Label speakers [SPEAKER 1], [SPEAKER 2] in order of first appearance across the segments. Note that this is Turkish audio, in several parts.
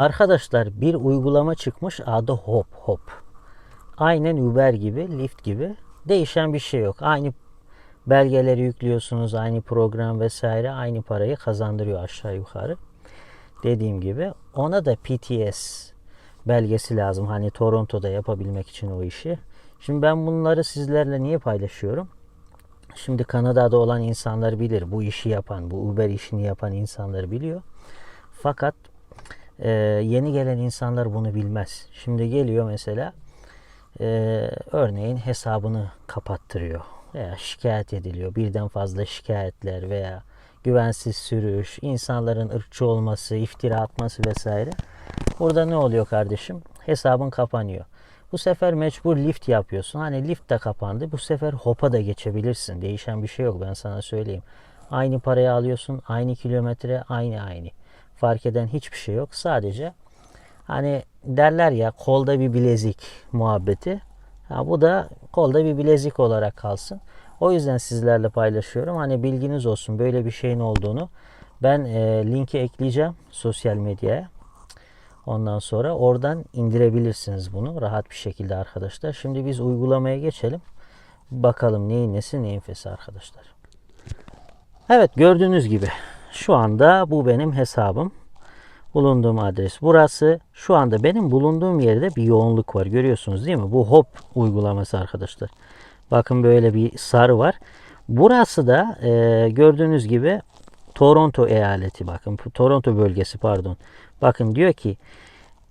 [SPEAKER 1] Arkadaşlar bir uygulama çıkmış adı Hop Hop. Aynen Uber gibi, Lyft gibi. Değişen bir şey yok. Aynı belgeleri yüklüyorsunuz, aynı program vesaire aynı parayı kazandırıyor aşağı yukarı. Dediğim gibi ona da PTS belgesi lazım. Hani Toronto'da yapabilmek için o işi. Şimdi ben bunları sizlerle niye paylaşıyorum? Şimdi Kanada'da olan insanlar bilir. Bu işi yapan, bu Uber işini yapan insanlar biliyor. Fakat e, yeni gelen insanlar bunu bilmez. Şimdi geliyor mesela e, örneğin hesabını kapattırıyor veya şikayet ediliyor. Birden fazla şikayetler veya güvensiz sürüş, insanların ırkçı olması, iftira atması vesaire. Burada ne oluyor kardeşim? Hesabın kapanıyor. Bu sefer mecbur lift yapıyorsun. Hani lift de kapandı. Bu sefer hopa da geçebilirsin. Değişen bir şey yok ben sana söyleyeyim. Aynı parayı alıyorsun. Aynı kilometre aynı aynı. Fark eden hiçbir şey yok. Sadece hani derler ya kolda bir bilezik muhabbeti. Ha, bu da kolda bir bilezik olarak kalsın. O yüzden sizlerle paylaşıyorum. Hani bilginiz olsun böyle bir şeyin olduğunu. Ben e, linki ekleyeceğim sosyal medyaya. Ondan sonra oradan indirebilirsiniz bunu rahat bir şekilde arkadaşlar. Şimdi biz uygulamaya geçelim. Bakalım neyin nesi neyin fesi arkadaşlar. Evet gördüğünüz gibi şu anda bu benim hesabım. Bulunduğum adres burası. Şu anda benim bulunduğum yerde bir yoğunluk var. Görüyorsunuz değil mi? Bu hop uygulaması arkadaşlar. Bakın böyle bir sarı var. Burası da e, gördüğünüz gibi Toronto eyaleti bakın. Toronto bölgesi pardon. Bakın diyor ki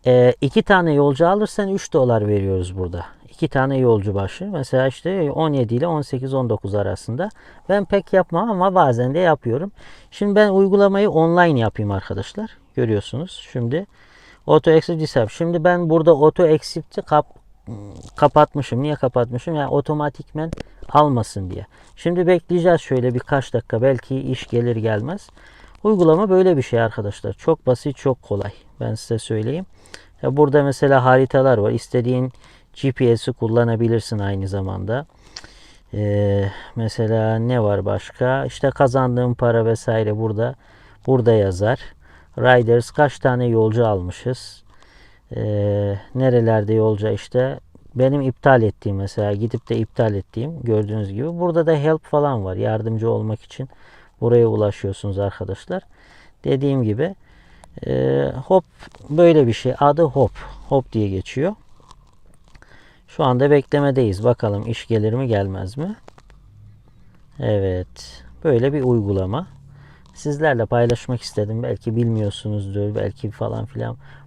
[SPEAKER 1] e, iki tane yolcu alırsan 3 dolar veriyoruz burada. İki tane yolcu başı. Mesela işte 17 ile 18-19 arasında. Ben pek yapmam ama bazen de yapıyorum. Şimdi ben uygulamayı online yapayım arkadaşlar. Görüyorsunuz. Şimdi Auto Exit Disable. Şimdi ben burada Auto Exit'i kap, kapatmışım. Niye kapatmışım? Yani otomatikmen almasın diye. Şimdi bekleyeceğiz şöyle birkaç dakika. Belki iş gelir gelmez. Uygulama böyle bir şey arkadaşlar. Çok basit, çok kolay. Ben size söyleyeyim. Ya burada mesela haritalar var. İstediğin GPS'i kullanabilirsin aynı zamanda. Ee, mesela ne var başka? İşte kazandığım para vesaire burada burada yazar. Riders kaç tane yolcu almışız? Ee, nerelerde yolcu işte benim iptal ettiğim mesela gidip de iptal ettiğim gördüğünüz gibi burada da help falan var yardımcı olmak için buraya ulaşıyorsunuz arkadaşlar dediğim gibi e, hop böyle bir şey adı hop hop diye geçiyor şu anda beklemedeyiz. Bakalım iş gelir mi gelmez mi? Evet. Böyle bir uygulama. Sizlerle paylaşmak istedim. Belki bilmiyorsunuzdur belki falan filan